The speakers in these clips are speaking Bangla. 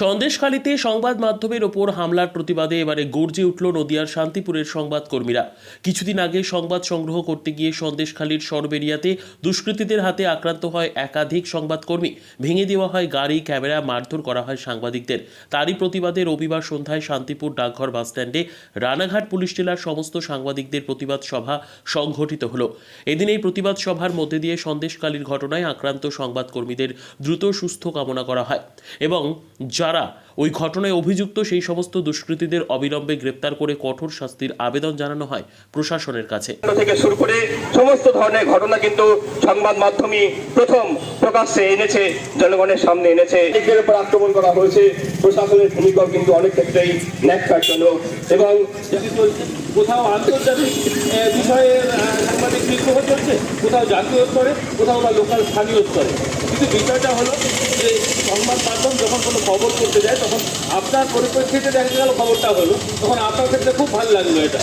সন্দেশখালীতে সংবাদ মাধ্যমের ওপর হামলার প্রতিবাদে এবারে গর্জে উঠল নদিয়ার শান্তিপুরের সংবাদকর্মীরা। কিছুদিন আগে সংবাদ সংগ্রহ করতে গিয়ে সন্দেশখালীর সরবেরিয়াতে দুষ্কৃতীদের হাতে আক্রান্ত হয় একাধিক সংবাদকর্মী। ভেঙে দেওয়া হয় গাড়ি, ক্যামেরা, মারধর করা হয় সাংবাদিকদের। তারই প্রতিবাদে রবিবার সন্ধ্যায় শান্তিপুর ডাকঘর বাসস্ট্যান্ডে রানাঘাট পুলিশ জেলার সমস্ত সাংবাদিকদের প্রতিবাদ সভা সংঘটিত হলো। এদিন এই প্রতিবাদ সভার মধ্যে দিয়ে সন্দেশকালীর ঘটনায় আক্রান্ত সংবাদকর্মীদের দ্রুত সুস্থ কামনা করা হয়। এবং যারা ওই ঘটনায় অভিযুক্ত সেই সমস্ত দুষ্কৃতীদের অবিলম্বে গ্রেপ্তার করে কঠোর শাস্তির আবেদন জানানো হয় প্রশাসনের কাছে। থেকে শুরু করে সমস্ত ধরনের ঘটনা কিন্তু সংবাদ মাধ্যমই প্রথম প্রকাশ্যে এনেছে জনগণের সামনে এনেছে। এদের উপর আক্রমণ করা হয়েছে প্রশাসনের ভূমিকাও কিন্তু অনেক ক্ষেত্রেই ন্যাক্কারজনক। এবং কোথাও আন্তর্জাতিক আহ, বিষয়ের সাংবাদিক বিদ্রোহ চলছে কোথাও জাতীয় স্তরে কোথাও বা লোকাল স্থানীয় স্তরে। কিন্তু বিষয়টা হলো যে সংবাদ মাধ্যম যখন কোনো খবর করতে যায়, তখন আপনার পরিপ্রেক্ষিতে দেখা গেল খবরটা হলো। তখন আপনার ক্ষেত্রে খুব ভালো লাগল এটা।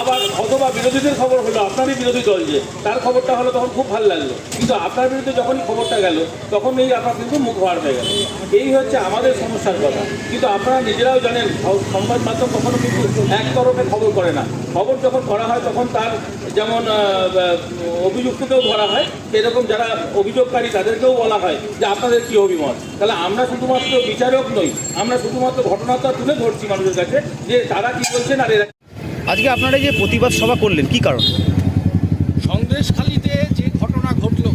আবার অথবা বিরোধীদের খবর হলো, আপনারই বিরোধী দল যে, তার খবরটা হলো তখন খুব ভালো লাগল। কিন্তু আপনার বিরুদ্ধে যখনই খবরটা গেল, তখন এই আপনার কিন্তু মুখ ভার হয়ে গেল। এই হচ্ছে আমাদের সমস্যার কথা। কিন্তু আপনারা নিজেরাও জানেন সংবাদ মাধ্যম কখনো কিন্তু এক তরফে খবর করে না। খবর যখন করা হয়, তখন তার যেমন অভিযুক্তকেও ধরা হয়, সেরকম যারা অভিযোগকারী, তাদেরকেও বলা হয় যে আপনাদের কি অভিমত? তাহলে আমরা শুধুমাত্র বিচারক নই আমরা শুধুমাত্র ঘটনাটা তুলে ধরছি মানুষের কাছে যে তারা কি বলছেন আর এরা আজকে আপনারা যে প্রতিবাদ সভা করলেন কি কারণ? সন্দেশখালিতে যে ঘটনা ঘটল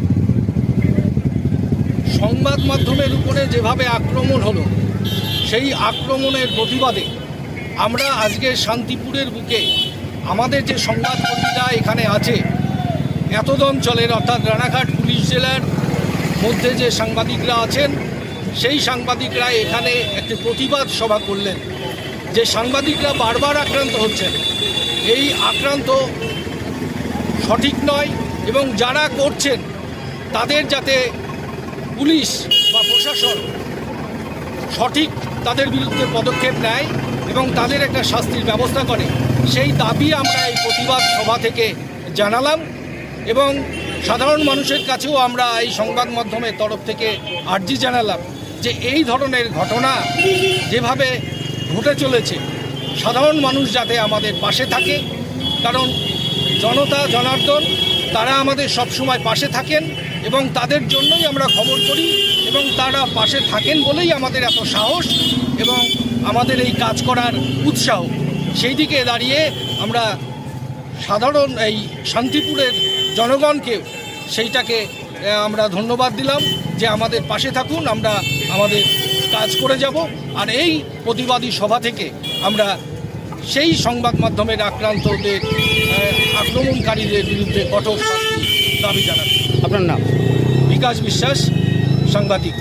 সংবাদ মাধ্যমের উপরে যেভাবে আক্রমণ হলো সেই আক্রমণের প্রতিবাদে আমরা আজকে শান্তিপুরের বুকে আমাদের যে সংবাদকর্মীরা এখানে আছে এতদ অঞ্চলের অর্থাৎ রানাঘাট পুলিশ জেলার মধ্যে যে সাংবাদিকরা আছেন, সেই সাংবাদিকরা এখানে একটি প্রতিবাদ সভা করলেন। যে সাংবাদিকরা বারবার আক্রান্ত হচ্ছেন, এই আক্রান্ত সঠিক নয় এবং যারা করছেন, তাদের যাতে পুলিশ বা প্রশাসন সঠিক তাদের বিরুদ্ধে পদক্ষেপ নেয় এবং তাদের একটা শাস্তির ব্যবস্থা করে, সেই দাবি আমরা এই প্রতিবাদ সভা থেকে জানালাম এবং সাধারণ মানুষের কাছেও আমরা এই সংবাদ মাধ্যমের তরফ থেকে আর্জি জানালাম যে এই ধরনের ঘটনা যেভাবে ঘটে চলেছে, সাধারণ মানুষ যাতে আমাদের পাশে থাকে, কারণ জনতা, জনার্দন, তারা আমাদের সবসময় পাশে থাকেন এবং তাদের জন্যই আমরা খবর করি এবং তারা পাশে থাকেন বলেই আমাদের এত সাহস এবং আমাদের এই কাজ করার উৎসাহ। সেই দিকে দাঁড়িয়ে আমরা সাধারণ এই শান্তিপুরের জনগণকে সেইটাকে আমরা ধন্যবাদ দিলাম যে আমাদের পাশে থাকুন আমরা আমাদের কাজ করে যাব। আর এই প্রতিবাদী সভা থেকে আমরা সেই সংবাদ মাধ্যমের আক্রান্তদের আক্রমণকারীদের বিরুদ্ধে কঠোর দাবি জানাচ্ছি। আপনার নাম? বিকাশ বিশ্বাস সাংবাদিক।